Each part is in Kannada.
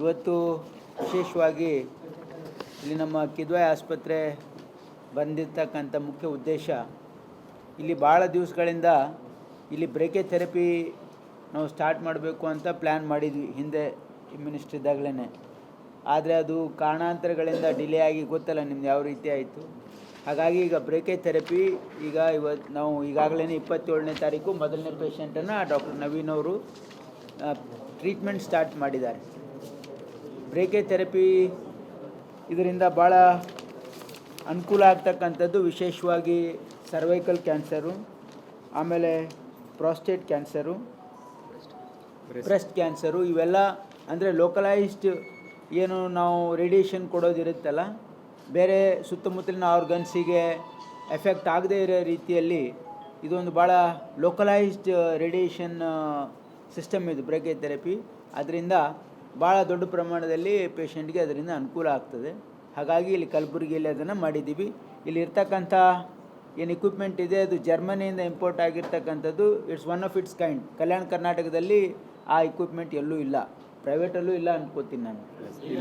ಇವತ್ತು ವಿಶೇಷವಾಗಿ ಇಲ್ಲಿ ನಮ್ಮ ಕಿದ್ವಾಯ್ ಆಸ್ಪತ್ರೆ ಬಂದಿರ್ತಕ್ಕಂಥ ಮುಖ್ಯ ಉದ್ದೇಶ, ಇಲ್ಲಿ ಭಾಳ ದಿವಸಗಳಿಂದ ಇಲ್ಲಿ ಬ್ರೇಕೆ ಥೆರಪಿ ನಾವು ಸ್ಟಾರ್ಟ್ ಮಾಡಬೇಕು ಅಂತ ಪ್ಲ್ಯಾನ್ ಮಾಡಿದ್ವಿ ಹಿಂದೆ ಮಿನಿಸ್ಟ್ರ್ ಇದ್ದಾಗಲೇ ಆದರೆ ಅದು ಕಾರಣಾಂತರಗಳಿಂದ ಡಿಲೇ ಆಗಿ ಗೊತ್ತಲ್ಲ ನಿಮ್ದು ಯಾವ ರೀತಿ ಆಯಿತು. ಹಾಗಾಗಿ ಈಗ ಬ್ರೇಕೆ ಥೆರಪಿ, ಈಗ ಇವತ್ತು ನಾವು ಈಗಾಗಲೇ ಇಪ್ಪತ್ತೇಳನೇ ತಾರೀಕು ಮೊದಲನೇ ಪೇಷಂಟನ್ನು ಡಾಕ್ಟರ್ ನವೀನ್ ಅವರು ಟ್ರೀಟ್ಮೆಂಟ್ ಸ್ಟಾರ್ಟ್ ಮಾಡಿದ್ದಾರೆ. ಬ್ರೇಕೆ ಥೆರಪಿ ಇದರಿಂದ ಭಾಳ ಅನುಕೂಲ ಆಗ್ತಕ್ಕಂಥದ್ದು ವಿಶೇಷವಾಗಿ ಸರ್ವೈಕಲ್ ಕ್ಯಾನ್ಸರು ಆಮೇಲೆ ಪ್ರಾಸ್ಟೇಟ್ ಕ್ಯಾನ್ಸರು ಬ್ರೆಸ್ಟ್ ಕ್ಯಾನ್ಸರು ಇವೆಲ್ಲ ಅಂದರೆ ಲೋಕಲೈಸ್ಡ್ ಏನು ನಾವು ರೇಡಿಯೇಷನ್ ಕೊಡೋದಿರುತ್ತಲ್ಲ ಬೇರೆ ಸುತ್ತಮುತ್ತಲಿನ ಆರ್ಗನ್ಸಿಗೆ ಎಫೆಕ್ಟ್ ಆಗದೇ ಇರೋ ರೀತಿಯಲ್ಲಿ ಇದೊಂದು ಭಾಳ ಲೋಕಲೈಸ್ಡ್ ರೇಡಿಯೇಷನ್ ಸಿಸ್ಟಮ್ ಇದು ಬ್ರೇಕೆ ಥೆರಪಿ ಅದರಿಂದ ಭಾಳ ದೊಡ್ಡ ಪ್ರಮಾಣದಲ್ಲಿ ಪೇಷಂಟ್ಗೆ ಅದರಿಂದ ಅನುಕೂಲ ಆಗ್ತದೆ. ಹಾಗಾಗಿ ಇಲ್ಲಿ ಕಲಬುರಗಿಯಲ್ಲಿ ಅದನ್ನು ಮಾಡಿದ್ದೀವಿ. ಇಲ್ಲಿ ಇರ್ತಕ್ಕಂಥ ಏನು ಇಕ್ವಿಪ್ಮೆಂಟ್ ಇದೆ ಅದು ಜರ್ಮನಿಯಿಂದ ಇಂಪೋರ್ಟ್ ಆಗಿರ್ತಕ್ಕಂಥದ್ದು it's one of its kind ಕಲ್ಯಾಣ ಕರ್ನಾಟಕದಲ್ಲಿ ಆ ಇಕ್ವಿಪ್ಮೆಂಟ್ ಎಲ್ಲೂ ಇಲ್ಲ. ಪ್ರೈವೇಟಲ್ಲೂ ಇಲ್ಲ ಅನ್ಕೋತೀನಿ ನಾನು.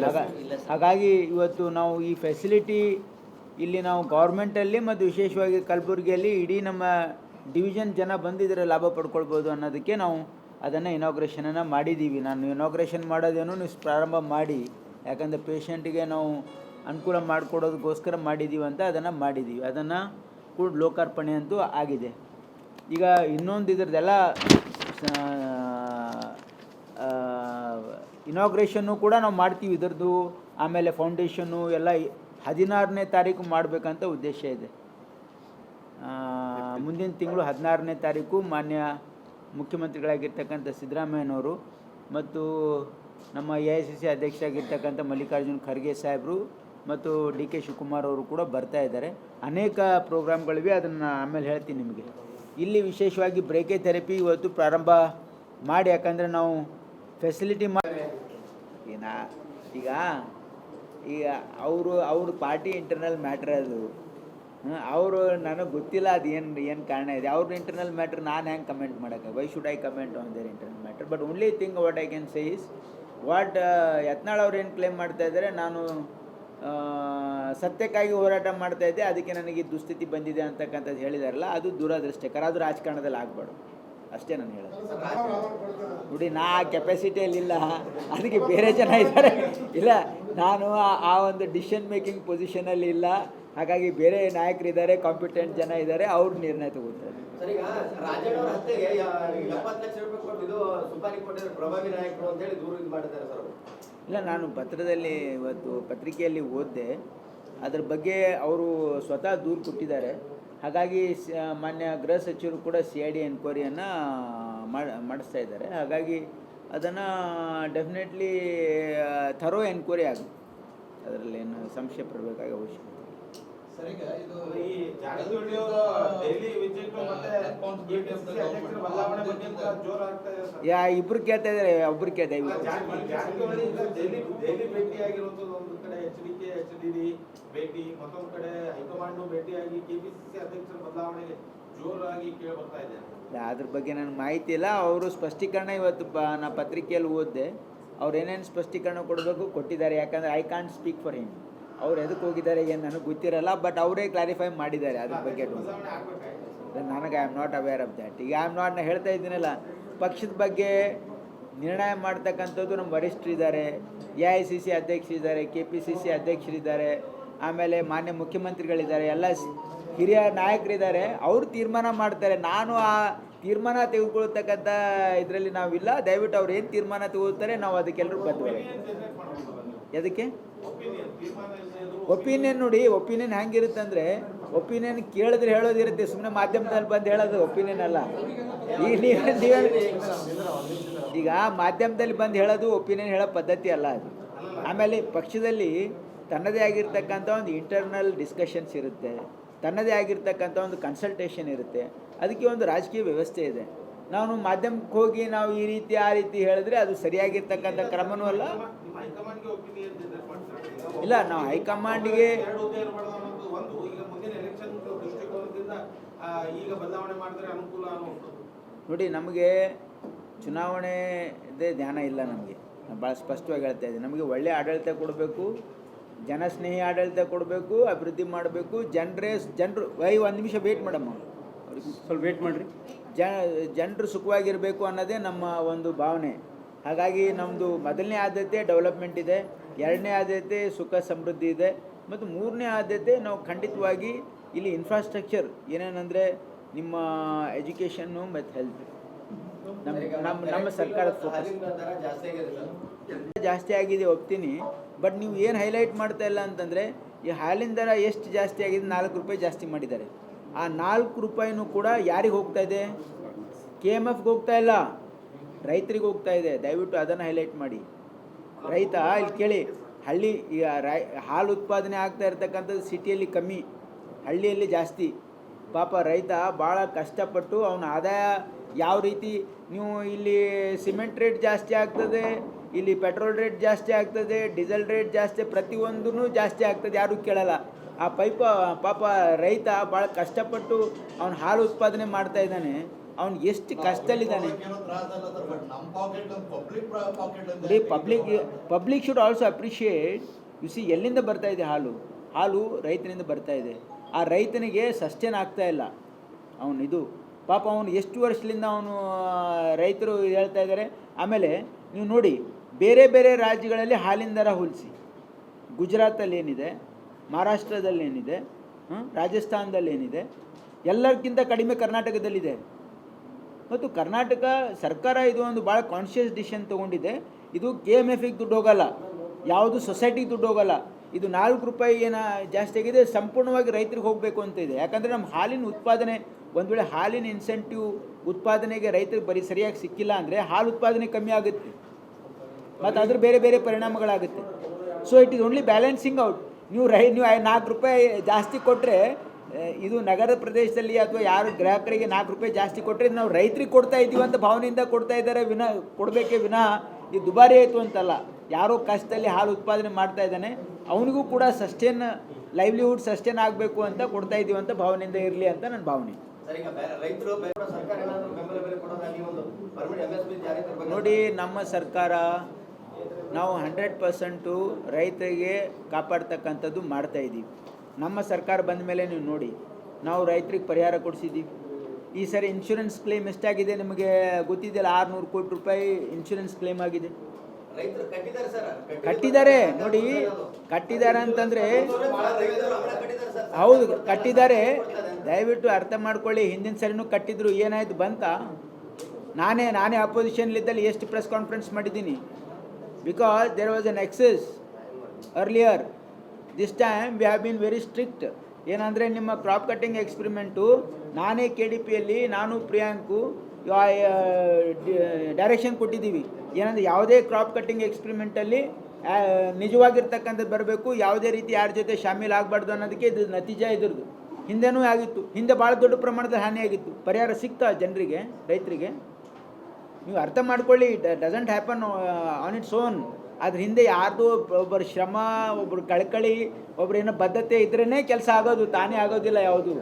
ಹಾಗ- ಹಾಗಾಗಿ ಇವತ್ತು ನಾವು ಈ ಫೆಸಿಲಿಟಿ ಇಲ್ಲಿ ನಾವು ಗೌರ್ಮೆಂಟಲ್ಲಿ ಮತ್ತು ವಿಶೇಷವಾಗಿ ಕಲಬುರಗಿಯಲ್ಲಿ ಇಡೀ ನಮ್ಮ ಡಿವಿಷನ್ ಜನ ಬಂದಿದ್ರೆ ಲಾಭ ಪಡ್ಕೊಳ್ಬೋದು ಅನ್ನೋದಕ್ಕೆ ನಾವು ಅದನ್ನು ಇನಾಗ್ರೇಷನನ್ನು ಮಾಡಿದ್ದೀವಿ ನಾನು ಇನಾಗ್ರೇಷನ್ ಮಾಡೋದೇನು ನೀವು ಪ್ರಾರಂಭ ಮಾಡಿ, ಯಾಕಂದರೆ ಪೇಷಂಟಿಗೆ ನಾವು ಅನುಕೂಲ ಮಾಡಿಕೊಡೋದಕ್ಕೋಸ್ಕರ ಮಾಡಿದ್ದೀವಿ ಅಂತ ಅದನ್ನು ಮಾಡಿದ್ದೀವಿ ಅದನ್ನು ಕೂಡ ಲೋಕಾರ್ಪಣೆ ಅಂತೂ ಆಗಿದೆ. ಈಗ ಇನ್ನೊಂದು ಇದ್ರದ್ದೆಲ್ಲ ಇನಾಗ್ರೇಷನ್ನು ಕೂಡ ನಾವು ಮಾಡ್ತೀವಿ. ಇದರದ್ದು ಆಮೇಲೆ ಫೌಂಡೇಶನ್ನು ಎಲ್ಲ ಹದಿನಾರನೇ ತಾರೀಕು ಮಾಡಬೇಕಂತ ಉದ್ದೇಶ ಇದೆ. ಮುಂದಿನ ತಿಂಗಳು ಹದಿನಾರನೇ ತಾರೀಕು ಮಾನ್ಯ ಮುಖ್ಯಮಂತ್ರಿಗಳಾಗಿರ್ತಕ್ಕಂಥ ಸಿದ್ದರಾಮಯ್ಯನವರು ಮತ್ತು ನಮ್ಮ ಎ ಐ ಸಿ ಸಿ ಅಧ್ಯಕ್ಷರಾಗಿರ್ತಕ್ಕಂಥ ಮಲ್ಲಿಕಾರ್ಜುನ್ ಖರ್ಗೆ ಸಾಹೇಬರು ಮತ್ತು ಡಿ ಕೆ ಶಿವಕುಮಾರ್ ಅವರು ಕೂಡ ಬರ್ತಾ ಇದ್ದಾರೆ. ಅನೇಕ ಪ್ರೋಗ್ರಾಮ್ಗಳಿವೆ, ಅದನ್ನು ಆಮೇಲೆ ಹೇಳ್ತೀನಿ ನಿಮಗೆ. ಇಲ್ಲಿ ವಿಶೇಷವಾಗಿ ಬ್ರೇಕೆ ಥೆರಪಿ ಇವತ್ತು ಪ್ರಾರಂಭ ಮಾಡಿ, ಯಾಕಂದರೆ ನಾವು ಫೆಸಿಲಿಟಿ ಮಾಡಿ ಈಗ ಈಗ ಅವರು, ಅವ್ರ ಪಾರ್ಟಿ ಇಂಟರ್ನಲ್ ಮ್ಯಾಟ್ರ್ ಅದು. ಅವರು ನನಗೆ ಗೊತ್ತಿಲ್ಲ ಅದು ಏನು ಏನು ಕಾರಣ ಇದೆ. ಅವ್ರ ಇಂಟರ್ನಲ್ ಮ್ಯಾಟ್ರ್ ನಾನು ಹೆಂಗೆ ಕಮೆಂಟ್ ಮಾಡೋಕ್ಕೆ why should I comment on their internal matter but only thing what I can say is what Yatnal ಅವ್ರು ಏನು ಕ್ಲೇಮ್ ಮಾಡ್ತಾ ಇದ್ದಾರೆ ನಾನು ಸತ್ಯಕ್ಕಾಗಿ ಹೋರಾಟ ಮಾಡ್ತಾ ಇದ್ದೆ, ಅದಕ್ಕೆ ನನಗೆ ದುಸ್ಥಿತಿ ಬಂದಿದೆ ಅಂತಕ್ಕಂಥದ್ದು ಹೇಳಿದಾರಲ್ಲ, ಅದು ದುರದೃಷ್ಟಕರ ಅದು ರಾಜಕಾರಣದಲ್ಲಿ ಆಗಬಾರ್ದು. ಅಷ್ಟೇ ನಾನು ಹೇಳೋದು. ನೋಡಿ, ನಾ ಆ ಕೆಪಾಸಿಟಿಯಲ್ಲಿ ಇಲ್ಲ. ಅದಕ್ಕೆ ಬೇರೆ ಜನ ಇದ್ದಾರೆ ಇಲ್ಲ, ನಾನು ಆ- ಆ ಒಂದು ಡಿಸಿಷನ್ ಮೇಕಿಂಗ್ ಪೊಸಿಷನಲ್ಲಿ ಇಲ್ಲ. ಹಾಗಾಗಿ ಬೇರೆ ನಾಯಕರಿದ್ದಾರೆ ಕಾಂಪಿಟೆಂಟ್ ಜನ ಇದ್ದಾರೆ ಅವ್ರು ನಿರ್ಣಯ ತಗೋತಾರೆ ನಾಯಕರು ಇಲ್ಲ ನಾನು ಪತ್ರದಲ್ಲಿ ಇವತ್ತು ಪತ್ರಿಕೆಯಲ್ಲಿ ಓದಿದೆ. ಅದ್ರ ಬಗ್ಗೆ ಅವರು ಸ್ವತಃ ದೂರು ಕೊಟ್ಟಿದ್ದಾರೆ. ಹಾಗಾಗಿ ಮಾನ್ಯ ಗೃಹ ಸಚಿವರು ಕೂಡ ಸಿ ಐ ಡಿ ಎನ್ಕ್ವೈರಿಯನ್ನು ಮಾಡಿಸ್ತಾ ಇದ್ದಾರೆ. ಹಾಗಾಗಿ ಅದನ್ನು ಡೆಫಿನೆಟ್ಲಿ ಥರೋ ಎನ್ಕ್ವೈರಿ ಆಗುತ್ತೆ. ಅದರಲ್ಲಿ ಏನು ಸಂಶಯ ಪಡಬೇಕಾಗಿ ಅವಶ್ಯಕತೆ ಇಲ್ಲ. ಇದು ಈ ಜಾರಕಿಹೊಳಿ ಅವರ ಡೈಲಿ ವಿಸಿಟ್ ಮತ್ತೆ KPCC ಅಧ್ಯಕ್ಷರ ಬದಲಾವಣೆ ಬಗ್ಗೆ ಕೂಡ ಜೋರು ಆಗ್ತಾ ಇದೆ ಸರ್. ಯಾ ಇಬ್ರು ಕೇಳ್ತಾ ಇದ್ದಾರೆ ಒಬ್ರು ಕೇಳ್ತಾ ಅಲ್ಲ, ಇದ್ದಾರೆ ಜಾರಕಿ- ಜಾರಕಿಹೊಳಿ ಡೈಲಿ ಡೈಲಿ ಭೇಟಿ ಆಗಿರುವಂತದ್ದು ಒಂದು ಕಡೆ H D K H D D ಭೇಟಿ ಮತ್ತೊಂದು ಕಡೆ ಹೈಕಮಾಂಡ್ ಭೇಟಿಯಾಗಿ ಕೆಪಿಸಿಸಿ ಅಧ್ಯಕ್ಷರ ಬದಲಾವಣೆಗೆ ಜೋರಾಗಿ ಕೇಳಿ ಬರ್ತಾ ಇದೆ ಅದ್ರ ಬಗ್ಗೆ ನನಗೆ ಮಾಹಿತಿ ಇಲ್ಲ. ಅವರು ಸ್ಪಷ್ಟೀಕರಣ ಇವತ್ತು ಪ ನಾ ಪತ್ರಿಕೆಯಲ್ಲಿ ಓದಿದೆ. ಅವ್ರು ಏನೇನು ಸ್ಪಷ್ಟೀಕರಣ ಕೊಡಬೇಕು ಕೊಟ್ಟಿದ್ದಾರೆ ಯಾಕಂದ್ರೆ I can't speak for him ಅವ್ರು ಎದಕ್ಕೆ ಹೋಗಿದ್ದಾರೆ ಏನು ನನಗೆ ಗೊತ್ತಿರಲ್ಲ ಬಟ್ ಅವರೇ ಕ್ಲಾರಿಫೈ ಮಾಡಿದ್ದಾರೆ ಅದ್ರ ಬಗ್ಗೆ ನನಗೆ I am not aware of that ಈಗ ಐ ಆಮ್ ನಾಟ್ ನಾ ಹೇಳ್ತಾ ಇದ್ದೀನಲ್ಲ, ಪಕ್ಷದ ಬಗ್ಗೆ ನಿರ್ಣಯ ಮಾಡ್ತಕ್ಕಂಥದ್ದು ನಮ್ಮ ವರಿಷ್ಠರಿದ್ದಾರೆ ಎ ಐ ಸಿ ಸಿ ಅಧ್ಯಕ್ಷರಿದ್ದಾರೆ ಕೆ ಪಿ ಸಿ ಸಿ ಅಧ್ಯಕ್ಷರಿದ್ದಾರೆ, ಆಮೇಲೆ ಮಾನ್ಯ ಮುಖ್ಯಮಂತ್ರಿಗಳಿದ್ದಾರೆ, ಎಲ್ಲ ಹಿರಿಯ ನಾಯಕರಿದ್ದಾರೆ, ಅವರು ತೀರ್ಮಾನ ಮಾಡ್ತಾರೆ. ನಾನು ಆ ತೀರ್ಮಾನ ತೆಗೆದುಕೊಳ್ತಕ್ಕಂಥ ಇದರಲ್ಲಿ ನಾವಿಲ್ಲ. ದಯವಿಟ್ಟು ಅವ್ರು ಏನು ತೀರ್ಮಾನ ತೆಗೆದುತ್ತಾರೆ ನಾವು ಅದಕ್ಕೆಲ್ಲರೂ ಬದ್ಧವಾಗಿ ಎದಕ್ಕೆ? ಒಪಿನಿಯನ್ ನೋಡಿ, ಒಪಿನಿಯನ್ ಹೆಂಗಿರುತ್ತೆ ಅಂದರೆ, ಒಪಿನಿಯನ್ ಕೇಳಿದ್ರೆ ಹೇಳೋದಿರುತ್ತೆ ಸುಮ್ಮನೆ ಮಾಧ್ಯಮದಲ್ಲಿ ಬಂದು ಹೇಳೋದು ಒಪಿನಿಯನ್ ಅಲ್ಲ. ಈಗ ನೀವೇ ಈಗ ಮಾಧ್ಯಮದಲ್ಲಿ ಬಂದು ಹೇಳೋದು ಒಪಿನಿಯನ್ ಹೇಳೋ ಪದ್ಧತಿ ಅಲ್ಲ ಅದು. ಆಮೇಲೆ ಪಕ್ಷದಲ್ಲಿ ತನ್ನದೇ ಆಗಿರ್ತಕ್ಕಂಥ ಒಂದು ಇಂಟರ್ನಲ್ ಡಿಸ್ಕಷನ್ಸ್ ಇರುತ್ತೆ, ತನ್ನದೇ ಆಗಿರ್ತಕ್ಕಂಥ ಒಂದು ಕನ್ಸಲ್ಟೇಷನ್ ಇರುತ್ತೆ, ಅದಕ್ಕೆ ಒಂದು ರಾಜಕೀಯ ವ್ಯವಸ್ಥೆ ಇದೆ. ನಾವು ಮಾಧ್ಯಮಕ್ಕೆ ಹೋಗಿ ನಾವು ಈ ರೀತಿ, ಆ ರೀತಿ ಹೇಳಿದ್ರೆ ಅದು ಸರಿಯಾಗಿರ್ತಕ್ಕಂಥ ಕ್ರಮನೂ ಅಲ್ಲ. ಇಲ್ಲ ನಾವು ಹೈಕಮಾಂಡ್ಗೆ ಎರಡು ಹುದ್ದೆ ಇರಬಾರ್ದು ಅನ್ನೋದು ಒಂದು. ಈಗ ಮುಂದಿನ ಎಲೆಕ್ಷನ್ ದೃಷ್ಟಿಕೋನದಿಂದ ಈಗ ಬದಲಾವಣೆ ಮಾಡಿದ್ರೆ ಅನುಕೂಲ ಅನ್ನುವಂಥದ್ದು ನೋಡಿ ನಮಗೆ ಚುನಾವಣೆದೇ ಧ್ಯಾನ ಇಲ್ಲ ನಮಗೆ. ನಾನು ಭಾಳ ಸ್ಪಷ್ಟವಾಗಿ ಹೇಳ್ತಾ ಇದ್ದೀನಿ. ನಮಗೆ ಒಳ್ಳೆಯ ಆಡಳಿತ ಕೊಡಬೇಕು ಜನಸ್ನೇಹಿ ಆಡಳಿತ ಕೊಡಬೇಕು ಅಭಿವೃದ್ಧಿ ಮಾಡಬೇಕು. ಜನರೇ ಜನರು ವೈ ಒಂದು ನಿಮಿಷ ವೇಟ್ ಮಾಡಮ್ಮ. ಅವ್ರಿಗೆ ಸ್ವಲ್ಪ ವೇಟ್ ಮಾಡಿರಿ. ಜ ಜನರು ಸುಖವಾಗಿರಬೇಕು ಅನ್ನೋದೇ ನಮ್ಮ ಒಂದು ಭಾವನೆ. ಹಾಗಾಗಿ ನಮ್ಮದು ಮೊದಲನೇ ಆದ್ಯತೆ ಡೆವಲಪ್ಮೆಂಟ್ ಇದೆ. ಎರಡನೇ ಆದ್ಯತೆ ಸುಖ ಸಮೃದ್ಧಿ ಇದೆ. ಮತ್ತು ಮೂರನೇ ಆದ್ಯತೆ ನಾವು ಖಂಡಿತವಾಗಿ ಇಲ್ಲಿ ಇನ್ಫ್ರಾಸ್ಟ್ರಕ್ಚರ್ ಏನೇನಂದರೆ ನಿಮ್ಮ ಎಜುಕೇಷನ್ನು ಮತ್ತು ಹೆಲ್ತ್ ನಮ್ಮ ನಮ್ಮ ನಮ್ಮ ಸರ್ಕಾರದ ಫೋಕಸ್ ಜಾಸ್ತಿ ಆಗಿದೆ ಒಪ್ತೀನಿ. ಬಟ್ ನೀವು ಏನು ಹೈಲೈಟ್ ಮಾಡ್ತಾ ಇಲ್ಲ ಅಂತಂದರೆ ಈ ಹಾಲಿನ ದರ ಎಷ್ಟು ಜಾಸ್ತಿ ಆಗಿದೆ ನಾಲ್ಕು ರೂಪಾಯಿ ಜಾಸ್ತಿ ಮಾಡಿದ್ದಾರೆ. ಆ ನಾಲ್ಕು ರೂಪಾಯಿನೂ ಕೂಡ ಯಾರಿಗೆ ಹೋಗ್ತಾ ಇದೆ? ಕೆ ಎಂ ಎಫ್ಗೆ ಹೋಗ್ತಾ ಇಲ್ಲ. ರೈತರಿಗೆ ಹೋಗ್ತಾ ಇದೆ. ದಯವಿಟ್ಟು ಅದನ್ನು ಹೈಲೈಟ್ ಮಾಡಿ. ರೈತ, ಇಲ್ಲಿ ಕೇಳಿ, ಹಳ್ಳಿ, ಈಗ ರೈ, ಹಾಲು ಉತ್ಪಾದನೆ ಆಗ್ತಾ ಇರ್ತಕ್ಕಂಥದ್ದು ಸಿಟಿಯಲ್ಲಿ ಕಮ್ಮಿ, ಹಳ್ಳಿಯಲ್ಲಿ ಜಾಸ್ತಿ. ಪಾಪ ರೈತ ಭಾಳ ಕಷ್ಟಪಟ್ಟು ಅವನ ಆದಾಯ ಯಾವ ರೀತಿ, ನೀವು ಇಲ್ಲಿ ಸಿಮೆಂಟ್ ರೇಟ್ ಜಾಸ್ತಿ ಆಗ್ತದೆ, ಇಲ್ಲಿ ಪೆಟ್ರೋಲ್ ರೇಟ್ ಜಾಸ್ತಿ ಆಗ್ತದೆ, ಡೀಸೆಲ್ ರೇಟ್ ಜಾಸ್ತಿ ಪ್ರತಿಯೊಂದೂ ಜಾಸ್ತಿ ಆಗ್ತದೆ, ಯಾರೂ ಕೇಳಲ್ಲ. ಆ ಪೈಪ, ಪಾಪ ರೈತ ಭಾಳ ಕಷ್ಟಪಟ್ಟು ಅವನು ಹಾಲು ಉತ್ಪಾದನೆ ಮಾಡ್ತಾ ಇದ್ದಾನೆ. ಅವ್ನು ಎಷ್ಟು ಕಷ್ಟದಲ್ಲಿದ್ದಾನೆ. ನೋಡಿ public public should also appreciate you see ಎಲ್ಲಿಂದ ಬರ್ತಾ ಇದೆ ಹಾಲು? ಹಾಲು ರೈತನಿಂದ ಬರ್ತಾ ಇದೆ. ಆ ರೈತನಿಗೆ ಸಸ್ಟೇನ್ ಆಗ್ತಾ ಇಲ್ಲ. ಅವನು ಇದು ಪಾಪ ಅವನು ಎಷ್ಟು ವರ್ಷದಿಂದ ಅವನು ರೈತರು ಹೇಳ್ತಾ ಇದ್ದಾರೆ. ಆಮೇಲೆ ನೀವು ನೋಡಿ ಬೇರೆ ಬೇರೆ ರಾಜ್ಯಗಳಲ್ಲಿ ಹಾಲಿನ ದರ ಹೋಲಿಸಿ. ಗುಜರಾತಲ್ಲಿ ಏನಿದೆ ಮಹಾರಾಷ್ಟ್ರದಲ್ಲಿ ಏನಿದೆ? ರಾಜಸ್ಥಾನದಲ್ಲಿ ಏನಿದೆ ಎಲ್ಲರಿಗಿಂತ ಕಡಿಮೆ ಕರ್ನಾಟಕದಲ್ಲಿದೆ. ಮತ್ತು ಕರ್ನಾಟಕ ಸರ್ಕಾರ ಇದು ಒಂದು ಭಾಳ ಕಾನ್ಷಿಯಸ್ ಡಿಸಿಷನ್ ತೊಗೊಂಡಿದೆ. ಇದು ಕೆ ಎಂ ಎಫಿಗೆ ದುಡ್ಡು ಹೋಗಲ್ಲ. ಯಾವುದು ಸೊಸೈಟಿಗೆ ದುಡ್ಡು ಹೋಗಲ್ಲ. ಇದು ನಾಲ್ಕು ರೂಪಾಯಿ ಏನ ಜಾಸ್ತಿ ಆಗಿದೆ, ಸಂಪೂರ್ಣವಾಗಿ ರೈತರಿಗೆ ಹೋಗಬೇಕು ಅಂತ ಇದೆ. ಯಾಕಂದರೆ ನಮ್ಮ ಹಾಲಿನ ಉತ್ಪಾದನೆ, ಒಂದು ವೇಳೆ ಹಾಲಿನ ಇನ್ಸೆಂಟಿವ್ ಉತ್ಪಾದನೆಗೆ ರೈತರಿಗೆ ಬರೀ ಸರಿಯಾಗಿ ಸಿಕ್ಕಿಲ್ಲ ಅಂದರೆ ಹಾಲು ಉತ್ಪಾದನೆ ಕಮ್ಮಿ ಆಗುತ್ತೆ. ಮತ್ತು ಅದ್ರ ಬೇರೆ ಬೇರೆ ಪರಿಣಾಮಗಳಾಗುತ್ತೆ. So it is only balancing out ನೀವು ರೈ, ನೀವು ನಾಲ್ಕು ರೂಪಾಯಿ ಜಾಸ್ತಿ ಕೊಟ್ಟರೆ ಇದು ನಗರ ಪ್ರದೇಶದಲ್ಲಿ ಅಥವಾ ಯಾರು ಗ್ರಾಹಕರಿಗೆ ನಾಲ್ಕು ರೂಪಾಯಿ ಜಾಸ್ತಿ ಕೊಟ್ಟರೆ ನಾವು ರೈತರಿಗೆ ಕೊಡ್ತಾ ಇದ್ದೀವಿ ಅಂತ ಭಾವನೆಯಿಂದ ಕೊಡ್ತಾ ಇದ್ದಾರೆ ವಿನ ಕೊಡಬೇಕೇ ವಿನಃ? ಇದು ದುಬಾರಿ ಆಯಿತು ಅಂತಲ್ಲ. ಯಾರೋ ಕಷ್ಟದಲ್ಲಿ ಹಾಲು ಉತ್ಪಾದನೆ ಮಾಡ್ತಾ ಇದ್ದಾನೆ ಅವನಿಗೂ ಕೂಡ ಸಸ್ಟೇನ್ ಲೈವ್ಲಿಹುಡ್ ಸಸ್ಟೇನ್ ಆಗಬೇಕು ಅಂತ ಕೊಡ್ತಾ ಇದ್ದೀವಿ ಅಂತ ಭಾವನೆಯಿಂದ ಇರಲಿ ಅಂತ ನನ್ನ ಭಾವನೆ. ನೋಡಿ ನಮ್ಮ ಸರ್ಕಾರ ನಾವು ಹಂಡ್ರೆಡ್ ಪರ್ಸೆಂಟು ರೈತರಿಗೆ ಕಾಪಾಡ್ತಕ್ಕಂಥದ್ದು ಮಾಡ್ತಾ ಇದ್ದೀವಿ. ನಮ್ಮ ಸರ್ಕಾರ ಬಂದ ಮೇಲೆ ನೀವು ನೋಡಿ ನಾವು ರೈತರಿಗೆ ಪರಿಹಾರ ಕೊಡಿಸಿದ್ದೀವಿ ಈ ಸರಿ ಇನ್ಶೂರೆನ್ಸ್ ಕ್ಲೇಮ್ ಎಷ್ಟಾಗಿದೆ ನಿಮಗೆ ಗೊತ್ತಿದೆಯಲ್ಲ ಆರುನೂರು ಕೋಟಿ ರೂಪಾಯಿ ಇನ್ಶೂರೆನ್ಸ್ ಕ್ಲೇಮ್ ಆಗಿದೆ. ಕಟ್ಟಿದ್ದಾರೆ ಸರ್ ಕಟ್ಟಿದ್ದಾರೆ ನೋಡಿ ಕಟ್ಟಿದ್ದಾರೆ ಅಂತಂದರೆ ಹೌದು ಕಟ್ಟಿದ್ದಾರೆ. ದಯವಿಟ್ಟು ಅರ್ಥ ಮಾಡ್ಕೊಳ್ಳಿ ಹಿಂದಿನ ಸರಿನೂ ಕಟ್ಟಿದ್ರು ಏನಾಯ್ತು ಬಂತ? ನಾನೇ ನಾನೇ ಅಪೋಸಿಷನ್ಲಿದ್ದಲ್ಲಿ ಎಷ್ಟು ಪ್ರೆಸ್ ಕಾನ್ಫರೆನ್ಸ್ ಮಾಡಿದ್ದೀನಿ? Because there was an excess earlier this time we have been very strict ಏನಂದರೆ ನಿಮ್ಮ ಕ್ರಾಪ್ ಕಟ್ಟಿಂಗ್ ಎಕ್ಸ್ಪೆರಿಮೆಂಟು ನಾನೇ ಕೆ ಡಿ ಪಿಯಲ್ಲಿ ನಾನು ಪ್ರಿಯಾಂಕು ಡೈರೆಕ್ಷನ್ ಕೊಟ್ಟಿದ್ದೀವಿ. ಏನಂದರೆ ಯಾವುದೇ ಕ್ರಾಪ್ ಕಟ್ಟಿಂಗ್ ಎಕ್ಸ್ಪೆರಿಮೆಂಟಲ್ಲಿ ನಿಜವಾಗಿರ್ತಕ್ಕಂಥದ್ದು ಬರಬೇಕು, ಯಾವುದೇ ರೀತಿ ಯಾರ ಜೊತೆ ಶಾಮೀಲ್ ಆಗಬಾರ್ದು ಅನ್ನೋದಕ್ಕೆ ಇದು ನತೀಜ ಇದ್ರದ್ದು. ಹಿಂದೆನೂ ಆಗಿತ್ತು. ಹಿಂದೆ ಭಾಳ ದೊಡ್ಡ ಪ್ರಮಾಣದ ಹಾನಿಯಾಗಿತ್ತು ಪರಿಹಾರ ಸಿಕ್ತ ಜನರಿಗೆ, ರೈತರಿಗೆ? ನೀವು ಅರ್ಥ ಮಾಡ್ಕೊಳ್ಳಿ doesn't happen on its own ಅದ್ರ ಹಿಂದೆ ಯಾರ್ದು ಒಬ್ಬರು ಶ್ರಮ ಒಬ್ಬರು ಕಳ್ಕಳಿ, ಒಬ್ರು ಏನೋ ಬದ್ಧತೆ ಇದ್ರೇ ಕೆಲಸ ಆಗೋದು, ತಾನೇ ಆಗೋದಿಲ್ಲ ಯಾವುದು.